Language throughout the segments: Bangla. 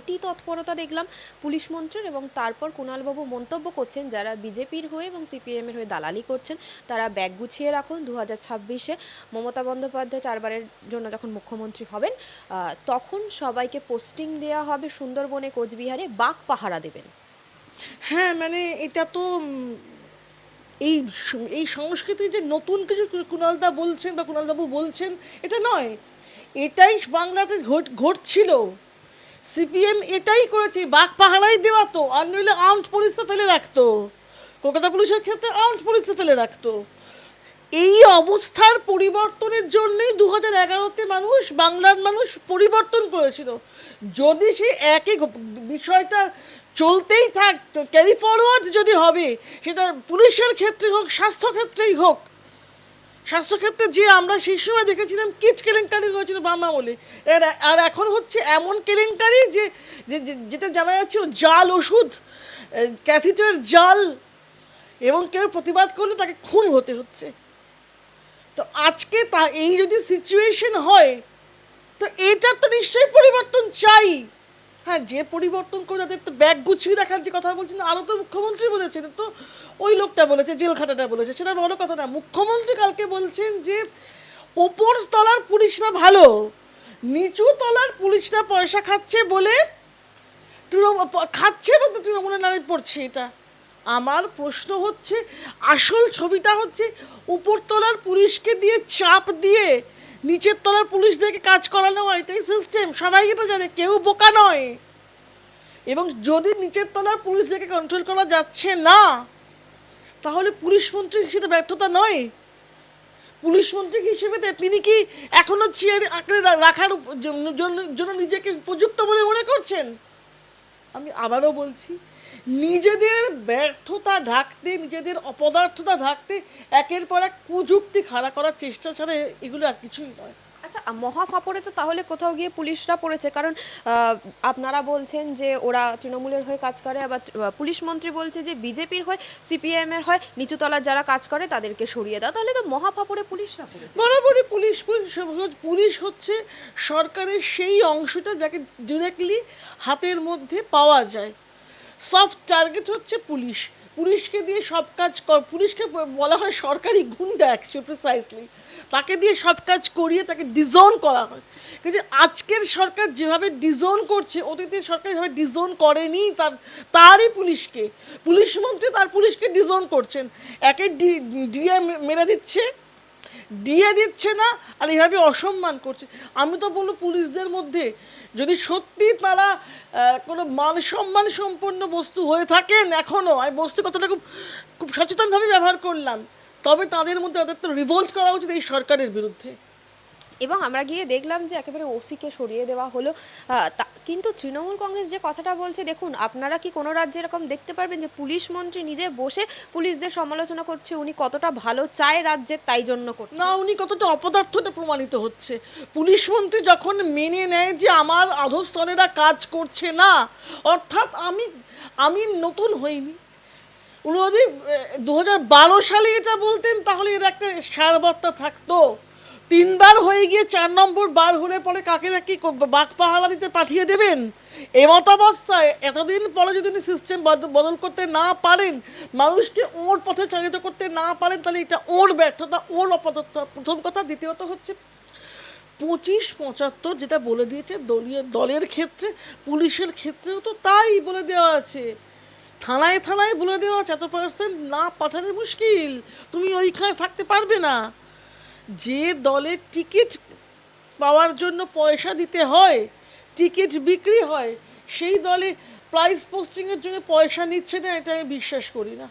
অতি তৎপরতা দেখলাম। পুলিশ মন্ত্রীর এবং তারপর কুণালবাবু মন্তব্য করছেন, যারা বিজেপির হয়ে এবং সিপিএমের হয়ে দালালি করছেন, তারা ব্যাগ গুছিয়ে রাখুন। দু হাজার ছাব্বিশে মমতা বন্দ্যোপাধ্যায় চারবারের জন্য যখন মুখ্যমন্ত্রী হবেন তখন সবাইকে পোস্টিং দেওয়া হবে সুন্দরবনে কোচবিহারে, বাঘ পাহারা দেবেন। হ্যাঁ মানে এটা তো এই এই সংস্কৃতি যে নতুন কিছু কুণালদা বলছেন বা কুণালবাবু বলছেন, এটা নয়। এটাই বাংলাতে ঘট- ঘটছিল। সিপিএম এটাই করেছে, বাঘ পাহারাই দেওয়া তো, আর নইলে আর্মড পুলিশে ফেলে রাখতো। কলকাতা পুলিশের ক্ষেত্রে আর্মড পুলিশে ফেলে রাখতো। এই অবস্থার পরিবর্তনের জন্যই দু হাজার এগারোতে মানুষ, বাংলার মানুষ পরিবর্তন করেছিল। যদি সেই একই বিষয়টা চলতেই থাক ক্যারি ফরওয়ার্ড যদি হবে, সেটা পুলিশের ক্ষেত্রে হোক, স্বাস্থ্যক্ষেত্রেই হোক স্বাস্থ্যক্ষেত্রে যে আমরা সেই সময় দেখেছিলাম কিচ কেলেঙ্কারি হয়েছিল বাম আমলে এর- আর এখন হচ্ছে এমন কেলেঙ্কারি যে যেটা জানা যাচ্ছে জাল ওষুধ ক্যাথিটার জাল এবং কেউ প্রতিবাদ করলে তাকে খুন হতে হচ্ছে। তো আজকে তা, এই যদি সিচুয়েশন হয়, তো এটার তো নিশ্চয়ই পরিবর্তন চাই। হ্যাঁ যে পরিবর্তন করে তাদের তো ব্যাগ গুছিয়ে রাখার যে কথা বলছেন আরও তো মুখ্যমন্ত্রী বলেছেন। তো ওই লোকটা বলেছে জেল খাটাটা বলেছে, সেটা বড় কথা না। মুখ্যমন্ত্রী কালকে বলছেন যে, ওপর তলার পুলিশরা ভালো, নিচু তলার পুলিশরা পয়সা খাচ্ছে বলে তৃণমূল খাচ্ছে বলতে তৃণমূলের নামে পড়ছে এটা। আমার প্রশ্ন হচ্ছে, আসল ছবিটা হচ্ছে উপরতলার পুলিশকে দিয়ে চাপ দিয়ে নিচের তলার পুলিশদেরকে কাজ করানো হয়, এটাই সিস্টেম সবাই এটা জানে, কেউ বোকা নয়। এবং যদি নিচের তলার পুলিশদেরকে কন্ট্রোল করা যাচ্ছে না, তাহলে পুলিশ মন্ত্রী হিসেবে ব্যর্থতা নয়। পুলিশ মন্ত্রী হিসেবে তিনি কি এখনও চেয়ার আঁকড়ে রাখার জন্য নিজেকে উপযুক্ত বলে মনে করছেন? আমি আবারও বলছি নিজেদের ব্যর্থতা ঢাকতে নিজেদের অপদার্থতা ঢাকতে একের পর এক কুযুক্তি খাড়া করার চেষ্টা ছাড়া এগুলো আর কিছুই নয়। আচ্ছা মহা ফাপড়ে তো তাহলে কোথাও গিয়ে পুলিশরা পড়েছে। কারণ আপনারা বলছেন যে ওরা তৃণমূলের হয়ে কাজ করে আবার পুলিশ মন্ত্রী বলছে যে বিজেপির হয় সিপিএম এর হয় নিচুতলার যারা কাজ করে তাদেরকে সরিয়ে দাও। তাহলে তো মহা ফাপড়ে পুলিশরা বরাবরই পুলিশ পুলিশ- পুলিশ হচ্ছে সরকারের সেই অংশটা যাকে ডিরেক্টলি হাতের মধ্যে পাওয়া যায়। সফট টার্গেট হচ্ছে পুলিশ। পুলিশকে দিয়ে সব কাজ কর, পুলিশকে বলা হয় সরকারি গুন্ডা অ্যাকচুয়ালি প্রিসাইসলি তাকে দিয়ে সব কাজ করিয়ে তাকে ডিজোন করা হয়। কিন্তু আজকের সরকার যেভাবে ডিজোন করছে অতীতের সরকার যেভাবে ডিজোন করেনি তার, তারই পুলিশকে। পুলিশ মন্ত্রী তার পুলিশকে ডিজোন করছেন। একে ডি ডিএ মেরে দিচ্ছে। দিয়ে দিচ্ছে না আর এভাবে অসম্মান করছে। আমি তো বলব পুলিশদের মধ্যে, যদি সত্যি তারা কোনো মান সম্মান সম্পন্ন বস্তু হয়ে থাকেন এখনও আমি বস্তু কথাটা খুব খুব সচেতনভাবে ব্যবহার করলাম, তবে তাদের মধ্যে তাদের তো রিভোল্ট করা উচিত এই সরকারের বিরুদ্ধে। এবং আমরা গিয়ে দেখলাম যে একেবারে ওসিকে সরিয়ে দেওয়া হলো কিন্তু তৃণমূল কংগ্রেস যে কথাটা বলছে, দেখুন, আপনারা কি কোনো রাজ্যে এরকম দেখতে পারবেন যে পুলিশ মন্ত্রী নিজে বসে পুলিশদের সমালোচনা করছে, উনি কতটা ভালো চায় রাজ্যের তাই জন্য করছে? না, উনি কতটা অপদার্থটা প্রমাণিত হচ্ছে। পুলিশ মন্ত্রী যখন মেনে নেয় যে আমার আধস্তনেরা কাজ করছে না, অর্থাৎ আমি আমি নতুন হইনি। উনি যদি দু হাজার বারো সালে এটা বলতেন, তাহলে এর একটা সারবত্তা থাকতো। তিনবার হয়ে গিয়ে চার নম্বর বার হলে পরে কাকে না কি ক- বাঘ পাহারা দিতে পাঠিয়ে দেবেন? এমত অবস্থায় এতদিন পরে যদি উনি সিস্টেম বদল করতে না পারেন, মানুষকে ওর পথে চালিত করতে না পারেন, তাহলে এটা ওর ব্যর্থতা, ওর অপদত্তা প্রথম কথা, দ্বিতীয়ত হচ্ছে পঁচিশ পঁচাত্তর যেটা বলে দিয়েছে দলীয় দলের ক্ষেত্রে, পুলিশের ক্ষেত্রেও তো তাই বলে দেওয়া আছে। থানায় থানায় বলে দেওয়া আছে, এত পার্সেন্ট না পাঠালে মুশকিল। তুমি ওইখানে থাকতে পারবে না। যে দলের টিকিট পাওয়ার জন্য পয়সা দিতে হয়, টিকিট বিক্রি হয়, সেই দলে প্রাইস পোস্টিংয়ের জন্য পয়সা নিচ্ছে না, এটা আমি বিশ্বাস করি না।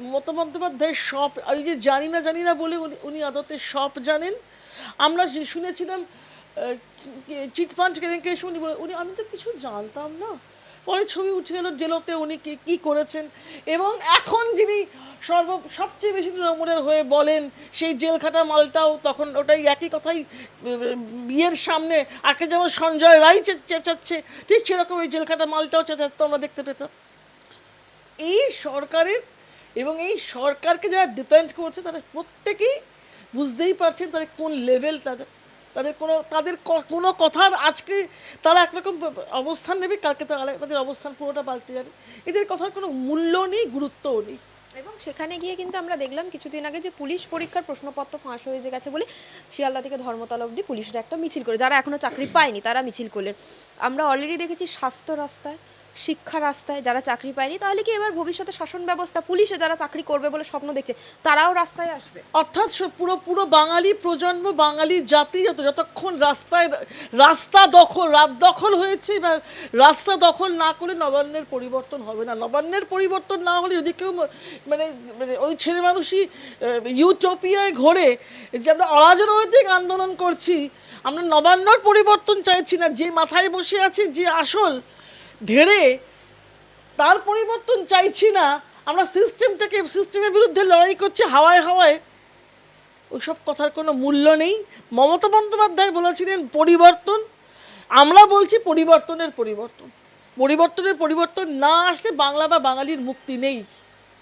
মমতা বন্দ্যোপাধ্যায় সব আমি যে জানি না জানি না বলে উনি আদতে সব জানেন। আমরা শুনেছিলাম চিটফান্ড কেলেঙ্কারি উনি বলে, উনি, আমি তো কিছু জানতাম না। পরে ছবি উঠে গেল জেলোতে উনি কি, কী করেছেন। এবং এখন যিনি সর্ব, সবচেয়ে বেশি তৃণমূলের হয়ে বলেন, সেই জেল খাটা মালটাও তখন ওটাই একই কথাই বিয়ের সামনে আগে যেমন সঞ্জয় চে- চেঁচাচ্ছে। ঠিক সেরকম ওই জেল খাটা মালটাও চেঁচাচ্ছে আমরা দেখতে পেতাম এই সরকারের এবং এই সরকারকে যারা ডিফেন্ড করছে, তারা প্রত্যেকেই বুঝতেই পারছেন তাদের কোন লেভেল তাদের। তাদের কোনো তাদের কোনো কথার আজকে তারা একরকম অবস্থান নেবে কালকে তারা তাদের অবস্থান পুরোটা পাল্টে যাবে। এদের কথার কোনো মূল্য নেই গুরুত্বও নেই। এবং সেখানে গিয়ে কিন্তু আমরা দেখলাম কিছুদিন আগে যে পুলিশ পরীক্ষার প্রশ্নপত্র ফাঁস হয়ে গেছে বলে শিয়ালদা থেকে ধর্মতলা অবধি পুলিশের একটা মিছিল করে যারা এখনও চাকরি পায়নি তারা মিছিল করলেন। আমরা অলরেডি দেখেছি স্বাস্থ্য রাস্তায় শিক্ষা রাস্তায় যারা চাকরি পায়নি, তাহলে কি এবার ভবিষ্যতে শাসন ব্যবস্থা, পুলিশে যারা চাকরি করবে বলে স্বপ্ন দেখছে, তারাও রাস্তায় আসবে? অর্থাৎ পুরো পুরো বাঙালি প্রজন্ম, বাঙালি জাতি যত, যতক্ষণ রাস্তায়, রাস্তা দখল, রাত দখল হয়েছে, এবার রাস্তা দখল না করলে নবান্নের পরিবর্তন হবে না। নবান্নের পরিবর্তন না হলে যদি কেউ মানে মানে ওই ছেলে মানুষই ইউটোপিয়ায় ঘোরে, যে আমরা অরাজনৈতিক আন্দোলন করছি, আমরা নবান্নর পরিবর্তন চাইছি না। যে মাথায় বসে আছে, যে আসল ধেড়ে তার পরিবর্তন চাইছি না। আমরা সিস্টেমটাকে সিস্টেমের বিরুদ্ধে লড়াই করছি, হাওয়ায় হাওয়ায়। ওইসব কথার কোনো মূল্য নেই। মমতা বন্দ্যোপাধ্যায় বলেছিলেন পরিবর্তন। আমরা বলছি পরিবর্তনের পরিবর্তন। পরিবর্তনের পরিবর্তন না আসলে বাংলা বা বাঙালির মুক্তি নেই।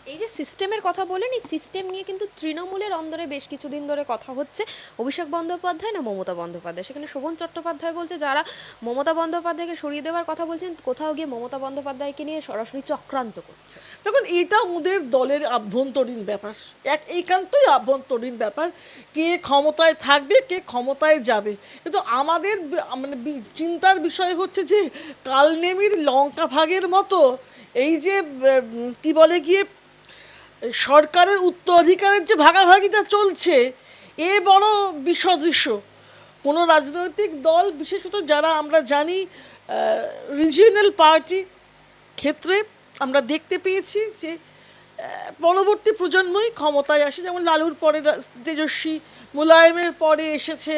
এই যে সিস্টেমের কথা বলেন এই সিস্টেম নিয়ে কিন্তু তৃণমূলের অন্দরে বেশ কিছুদিন ধরে কথা হচ্ছে। অভিষেক বন্দ্যোপাধ্যায় না মমতা বন্দ্যোপাধ্যায়? সেখানে শোভন চট্টোপাধ্যায় বলছে, যারা মমতা বন্দ্যোপাধ্যায়কে সরিয়ে দেওয়ার কথা বলছেন, কোথাও গিয়ে মমতা বন্দ্যোপাধ্যায়কে নিয়ে সরাসরি চক্রান্ত করছে। তখন এটা ওদের দলের আভ্যন্তরীণ ব্যাপার। এক একান্তই আভ্যন্তরীণ ব্যাপার। কে ক্ষমতায় থাকবে, কে ক্ষমতায় যাবে। কিন্তু আমাদের মানে চিন্তার বিষয় হচ্ছে যে, কালনেমির লঙ্কা ভাগের মতো এই যে কি বলে গিয়ে সরকারের উত্তরাধিকারের যে ভাগাভাগিটা চলছে, এ বড় বিসদৃশ্য। কোনো রাজনৈতিক দল, বিশেষত যারা আমরা জানি রিজিয়নাল পার্টি ক্ষেত্রে আমরা দেখতে পেয়েছি যে পরবর্তী প্রজন্মই ক্ষমতায় আসে। যেমন লালুর পরে তেজস্বী মুলায়মের পরে এসেছে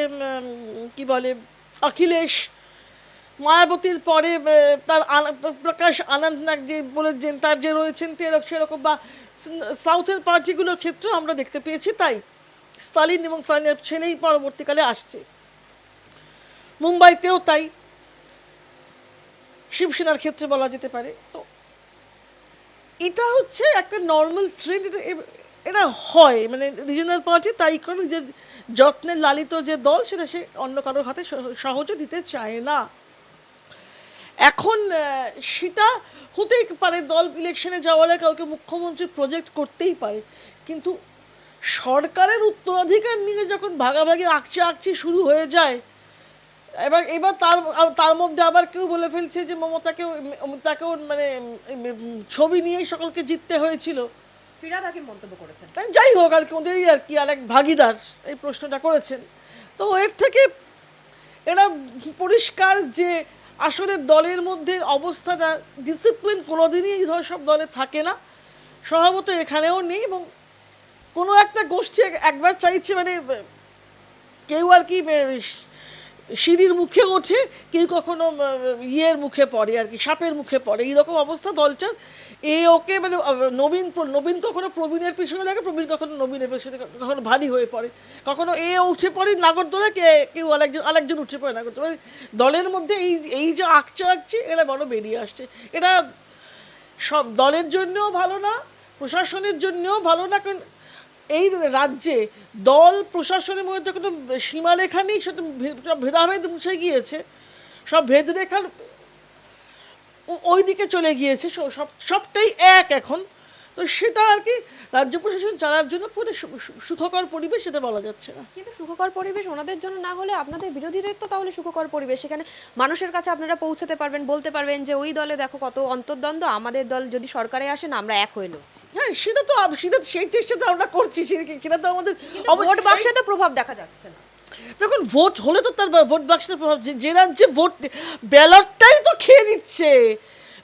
কি বলে, অখিলেশ মায়াবতীর পরে তার প্রকাশ আনন্দনাগ যে বলেছেন তার যে রয়েছেন তেরক সেরকম বা সাউথের পার্টিগুলোর ক্ষেত্রেও আমরা দেখতে পেয়েছি, তাই স্টালিন এবং স্টালিনের ছেলেই পরবর্তীকালে আসছে। মুম্বাইতেও তাই শিবসেনার ক্ষেত্রে বলা যেতে পারে। তো এটা হচ্ছে একটা নর্মাল ট্রেন্ড এটা হয় মানে রিজনাল পার্টি তাই কারণ যে যত্নের লালিত যে দল, সেটা সে অন্য কারোর হাতে সহ- সহজে দিতে চায় না। এখন সেটা হতেই পারে দল ইলেকশনে যাওয়ার আগে কাউকে মুখ্যমন্ত্রী প্রজেক্ট করতেই পারে। কিন্তু সরকারের উত্তরাধিকার নিয়ে যখন ভাগাভাগি আকচি আকচি শুরু হয়ে যায় এবার এবার তার তার মধ্যে আবার কেউ বলে ফেলছে যে মমতাকেও তাকেও মানে ছবি নিয়েই সকলকে জিততে হয়েছিল। ফিরাদ হাকিম মন্তব্য করেছেন। যাই হোক আর কি ওদেরই আর কি আর এক ভাগিদার এই প্রশ্নটা করেছেন। তো এর থেকে এরা পরিষ্কার যে আসলে দলের মধ্যে অবস্থাটা ডিসিপ্লিন কোনোদিনই এই ধর সব দলে থাকে না। স্বভাবত এখানেও নেই এবং কোনো একটা গোষ্ঠী একবার চাইছে মানে কেউ আর কি সিঁড়ির মুখে ওঠে, কেউ কখনো ইয়ের মুখে পড়ে আর কি, সাপের মুখে পড়ে। এইরকম অবস্থা দলটার এ ওকে মানে নবীন নবীন কখনো প্রবীণের পিছনে লাগে প্রবীণ কখনো নবীনের পিছনে কখনো ভারী হয়ে পড়ে। কখনো এ উঠে পড়ে নাগরদোলা কে কেউ আরেকজন আরেকজন উঠে পড়ে নাগরদোলা। মানে দলের মধ্যে এই এই যে আঁকছে আঁকছে, এরা বড় বেরিয়ে আসছে। এটা সব দলের জন্যও ভালো না, প্রশাসনের জন্যও ভালো না, কারণ এই রাজ্যে দল, প্রশাসনের মধ্যে কোনো সীমারেখা নেই সেটা ভেদাভেদ মুছে গিয়েছে। সব ভেদরেখার ওই দিকে চলে গিয়েছে সব- সব সবটাই এক এখন। তো সেটা আর কি রাজ্য প্রশাসন চালার জন্য পুরো সুখকর পরিবেশ সেটা বলা যাচ্ছে না। কিন্তু সুখকর পরিবেশ ওনাদের জন্য না হলে আপনাদের বিরোধীদের তো তাহলে সুখকর পরিবেশ। সেখানে মানুষের কাছে আপনারা পৌঁছাতে পারবেন বলতে পারবেন যে ওই দলে দেখো কত অন্তর্দ্বন্দ্ব আমাদের দল যদি সরকারে আসে না আমরা এক হয়ে লড়ছি। হ্যাঁ সেটা তো সেটা সেই চেষ্টা তো আমরা করছি সেটা তো আমাদের ভোট বাক্সে তো প্রভাব দেখা যাচ্ছে না। দেখুন ভোট হলে তো তার ভোট বাক্সের প্রভাব, যে- রাজ্যে ভোট ব্যালটটাই তো খেয়ে নিচ্ছে।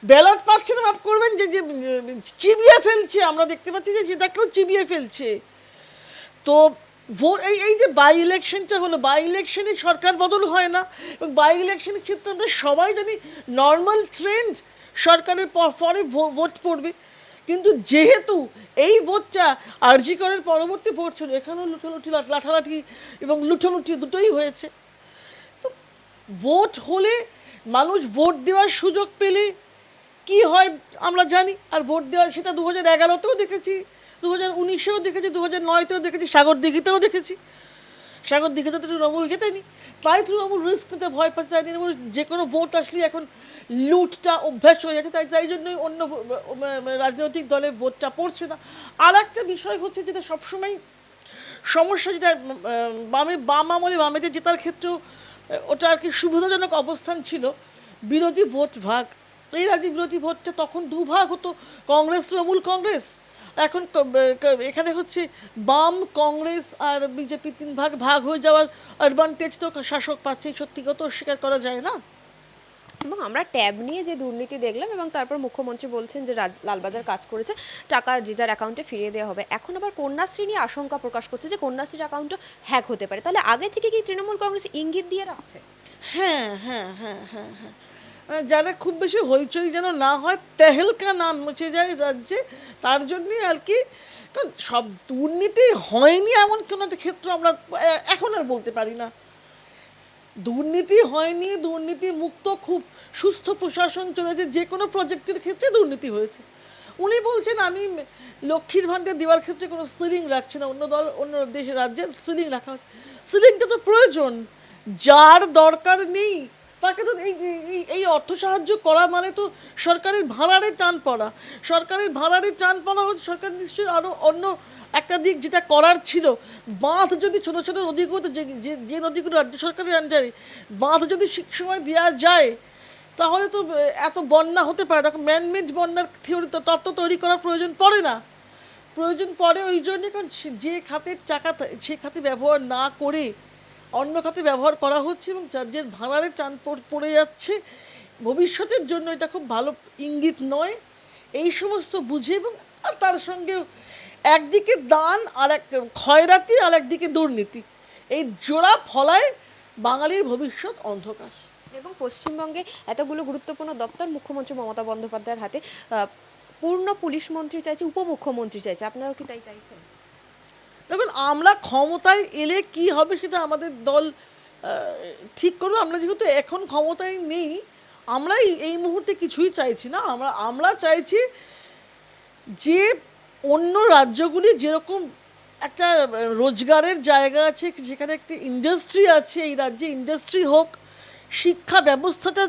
ব্যালট পাচ্ছে না মাফ করবেন যে যে চিবিয়ে ফেলছে। আমরা দেখতে পাচ্ছি যে সেটাকেও চিবিয়ে ফেলছে। তো ভোট এই এই যে বাই ইলেকশনটা হলো বাই ইলেকশনে সরকার বদল হয় না। এবং বাই ইলেকশনের ক্ষেত্রে আমরা সবাই জানি নর্মাল ট্রেন্ড সরকারের পরে ভোট পড়বে। কিন্তু যেহেতু এই ভোটটা আরজি করের পরবর্তী ভোট ছিল, এখানেও লুটোলুটি লাঠ- লাঠালাঠি এবং লুটোলুটি দুটোই হয়েছে। তো ভোট হলে মানুষ ভোট দেওয়ার সুযোগ পেলে কি হয় আমরা জানি, আর ভোট দেওয়া সেটা দু হাজার এগারোতেও দেখেছি দু হাজার উনিশেও দেখেছি দু হাজার নয়তেও দেখেছি সাগর দিঘিতেও দেখেছি। সাগর দিঘিতে তো তৃণমূল জেতেনি তাই তৃণমূল রিস্ক নিতে ভয় পাচ্ছে, তাই তৃণমূল যে কোনো ভোট আসলে এখন লুটটা অভ্যাস হয়ে যাচ্ছে, তাই তাই জন্যই অন্য রাজনৈতিক দলে ভোটটা পড়ছে না। আর একটা বিষয় হচ্ছে যেটা সবসময় সমস্যা, যেটা বামে, বাম আমলে বামেদের জেতার ক্ষেত্রেও ওটা আর কি সুবিধাজনক অবস্থান ছিল। বিরোধী ভোট ভাগ। এই রাজ্যে বিরোধী ভোটটা তখন দুভাগ হতো, কংগ্রেস, তৃণমূল, কংগ্রেস। এখন এখানে হচ্ছে বাম কংগ্রেস আর বিজেপি তিন ভাগ ভাগ হয়ে যাওয়ার অ্যাডভান্টেজ তো শাসক পাচ্ছে এই সত্যিকে তো অস্বীকার করা যায় না? এবং আমরা ট্যাব নিয়ে যে দুর্নীতি দেখলাম এবং তারপর মুখ্যমন্ত্রী বলছেন যে লালবাজার কাজ করেছে টাকা যে যার অ্যাকাউন্টে ফিরিয়ে দেওয়া হবে। এখন আবার কন্যাশ্রী নিয়ে আশঙ্কা প্রকাশ করছে যে কন্যাশ্রীর অ্যাকাউন্টও হ্যাক হতে পারে। তাহলে আগে থেকে কি তৃণমূল কংগ্রেস ইঙ্গিত দিয়ে রাখছে? হ্যাঁ হ্যাঁ হ্যাঁ হ্যাঁ হ্যাঁ। যারা খুব বেশি হইচই যেন না হয়, তেহেলকা নাম মুছে যায় রাজ্যে, তার জন্যই আর কি সব দুর্নীতি হয়নি এমন কোনো একটা ক্ষেত্র আমরা এখন আর বলতে পারি না। দুর্নীতি হয়নি, দুর্নীতি মুক্ত, খুব সুস্থ প্রশাসন চলেছে, যে কোনো প্রজেক্টের ক্ষেত্রে দুর্নীতি হয়েছে। উনি বলছেন, আমি লক্ষ্মীর ভাণ্ডার দেওয়ার ক্ষেত্রে কোনো সিলিং রাখছি না, অন্য দল, অন্য দেশের রাজ্যে সিলিং রাখা সিলিংটা তো প্রয়োজন, যার দরকার নেই তাকে তো এই এই- অর্থ সাহায্য করা মানে তো সরকারের ভাড়ারে টান পড়া। সরকারের ভাড়ারে টান পড়া হচ্ছে, সরকার নিশ্চয়ই আরও অন্য একটা দিক যেটা করার ছিল। বাঁধ যদি ছোটো ছোটো নদীগুলো, যে যে- নদীগুলো রাজ্য সরকারের আন্ডারে বাঁধ যদি ঠিক সময় দেওয়া যায়, তাহলে তো এত বন্যা হতে পারে। না ম্যানমেড বন্যার থিওরি তো তত্ত্ব তৈরি করার প্রয়োজন পড়ে না। প্রয়োজন পড়ে ওই জন্যে কারণ যে খাতের থা- সে খাতে ব্যবহার না করে অন্য খাতে ব্যবহার করা হচ্ছে এবং রাজ্যের ভাড়ারে টান পড়ে যাচ্ছে। ভবিষ্যতের জন্য এটা খুব ভালো ইঙ্গিত নয়। এই সমস্ত বুঝে এবং আর তার সঙ্গে একদিকে দান আর এক ক্ষয়রাতি আর একদিকে দুর্নীতি। এই জোড়া ফলায় বাঙালির ভবিষ্যৎ অন্ধকার। এবং পশ্চিমবঙ্গে এতগুলো গুরুত্বপূর্ণ দপ্তর, মুখ্যমন্ত্রী মমতা বন্দ্যোপাধ্যায়ের হাতে পূর্ণ পুলিশ মন্ত্রী চাইছে, উপমুখ্যমন্ত্রী চাইছে। আপনারাও কি তাই চাইছেন? দেখুন, আমরা ক্ষমতায় এলে কি হবে সেটা আমাদের দল ঠিক করব। আমরা যেহেতু এখন ক্ষমতায় নেই আমরা এই- মুহূর্তে কিছুই চাইছি না। আমরা আমরা চাইছি যে অন্য রাজ্যগুলি যেরকম একটা রোজগারের জায়গা আছে, যেখানে একটা ইন্ডাস্ট্রি আছে, এই রাজ্যে ইন্ডাস্ট্রি হোক, শিক্ষা ব্যবস্থাটা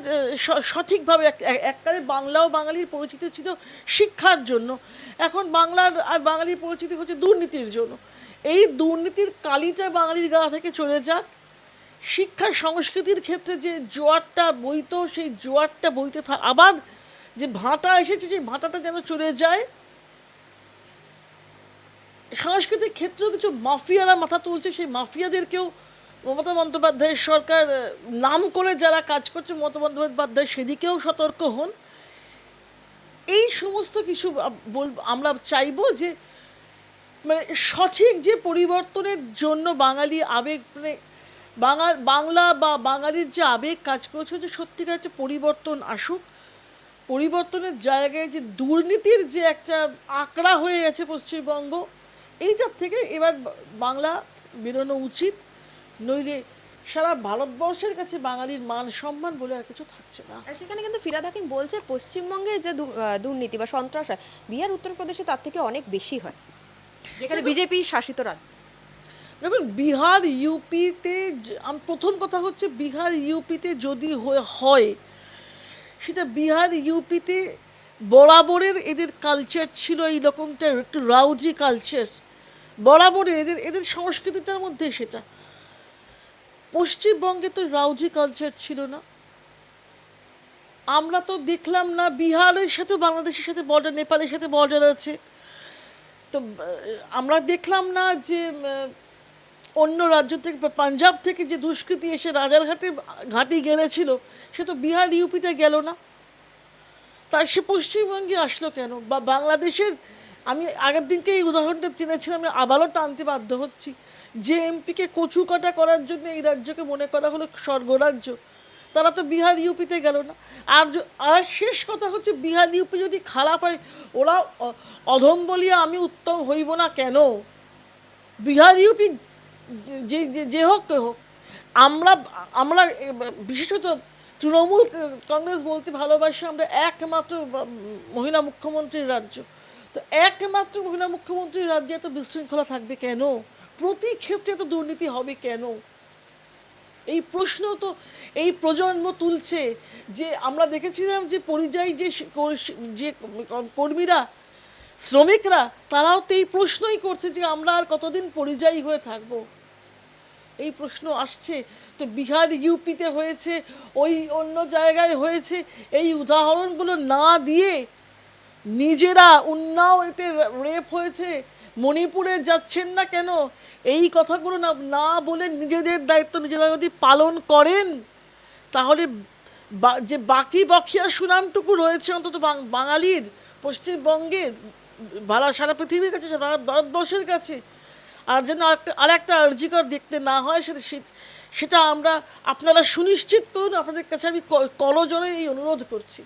সঠিকভাবে এক- এক- এককালে বাংলা ও বাঙালির পরিচিতি ছিল শিক্ষার জন্য। এখন বাংলার আর বাঙালির পরিচিতি হচ্ছে দুর্নীতির জন্য। এই দুর্নীতির কালিটা বাঙালির গা থেকে চলে যাক। শিক্ষা সংস্কৃতির ক্ষেত্রে যে জোয়ারটা বইতো, সেই জোয়ারটা বইতে থাক আবার যে ভাতা এসেছে যে ভাতাটা যেন চলে যায়। সাংস্কৃতিক ক্ষেত্রেও কিছু মাফিয়ারা মাথা তুলছে। সেই মাফিয়াদেরকেও মমতা বন্দ্যোপাধ্যায়ের সরকার নাম করে যারা কাজ করছে, মমতা বন্দ্যোপাধ্যায় সেদিকেও সতর্ক হন। এই সমস্ত কিছু বল- আমরা চাইব যে মানে সঠিক যে পরিবর্তনের জন্য বাঙালি আবেগ মানে বাঙাল বাংলা বা বাঙালির যে আবেগ কাজ করছে যে সত্যিকার একটা পরিবর্তন আসুক, পরিবর্তনের জায়গায় যে দুর্নীতির যে একটা আঁকড়া হয়ে গেছে পশ্চিমবঙ্গ এইটার থেকে এবার বাংলা বেরোনো উচিত। নইলে সারা ভারতবর্ষের কাছে বাঙালির মান সম্মান বলে আর কিছু থাকছে না। সেখানে কিন্তু ফিরাদ হাকিম বলছে, পশ্চিমবঙ্গে যে দুর্নীতি বা সন্ত্রাস হয়, বিহার, উত্তরপ্রদেশে তার থেকে অনেক বেশি হয়। যেখানে বিজেপি শাসিত রাজ্য। দেখুন, বিহার ইউপিতে প্রথম কথা হচ্ছে বিহার ইউপিতে যদি হয়ে- সেটা বিহার ইউপিতে বরাবরের এদের কালচার ছিল এই রকমটা, একটু রাউজি কালচার বরাবরের এদের এদের সংস্কৃতিটার মধ্যে সেটা। পশ্চিমবঙ্গে তো রাউজি কালচার ছিল না। আমরা তো দেখলাম না, বিহারের সাথে বাংলাদেশের সাথে বর্ডার নেপালের সাথে বর্ডার আছে। তো আমরা দেখলাম না যে অন্য রাজ্য থেকে পাঞ্জাব থেকে যে দুষ্কৃতী এসে রাজারঘাটে ঘাঁটি গেড়েছিল, সে তো বিহার ইউপিতে গেল না। তাই সে পশ্চিমবঙ্গে আসলো কেন? বা বাংলাদেশের, আমি আগের দিনকে এই উদাহরণটা চিনেছিলাম আমি আবারও টানতে বাধ্য হচ্ছি। যে এমপিকে কচু কাটা করার জন্য এই রাজ্যকে মনে করা হলো স্বর্গরাজ্য তারা তো বিহার ইউপিতে গেল না। আর আর শেষ কথা হচ্ছে বিহার ইউপি যদি খারাপ হয়, ওরা অধম বলিয়া আমি উত্তম হইব না কেন? বিহার ইউপি যে- যে হোক হোক। আমরা আমরা বিশেষত তৃণমূল কংগ্রেস বলতে ভালোবাসি আমরা একমাত্র মহিলা মুখ্যমন্ত্রীর রাজ্য। তো একমাত্র মহিলা মুখ্যমন্ত্রীর রাজ্যে এত বিশৃঙ্খলা থাকবে কেন? প্রতি ক্ষেত্রে এত দুর্নীতি হবে কেন? এই প্রশ্ন তো, এই প্রজন্ম তুলছে যে আমরা দেখেছিলাম যে পরিযায়ী যে যে কর্মীরা, শ্রমিকরা, তারাও তো এই প্রশ্নই করছে যে আমরা আর কতদিন পরিযায়ী হয়ে থাকব। এই প্রশ্ন আসছে। তো বিহার ইউপিতে হয়েছে, ওই অন্য জায়গায় হয়েছে, এই উদাহরণগুলো না দিয়ে নিজেরা উন্নাও এতে রেপ হয়েছে মণিপুরে যাচ্ছেন না কেন? এই কথাগুলো না না বলে নিজেদের দায়িত্ব নিজেরা যদি পালন করেন, তাহলে যে বাকি বখিয়া সুনামটুকু রয়েছে অন্তত বাঙালির পশ্চিমবঙ্গের ভাড়া সারা পৃথিবীর কাছে ভারতবর্ষের কাছে, আর যেন আরেকটা আরেকটা আর্জিকর দেখতে না হয়, সেটা সেটা আমরা আপনারা সুনিশ্চিত করুন, আপনাদের কাছে আমি ক- করজোড়ে এই অনুরোধ করছি।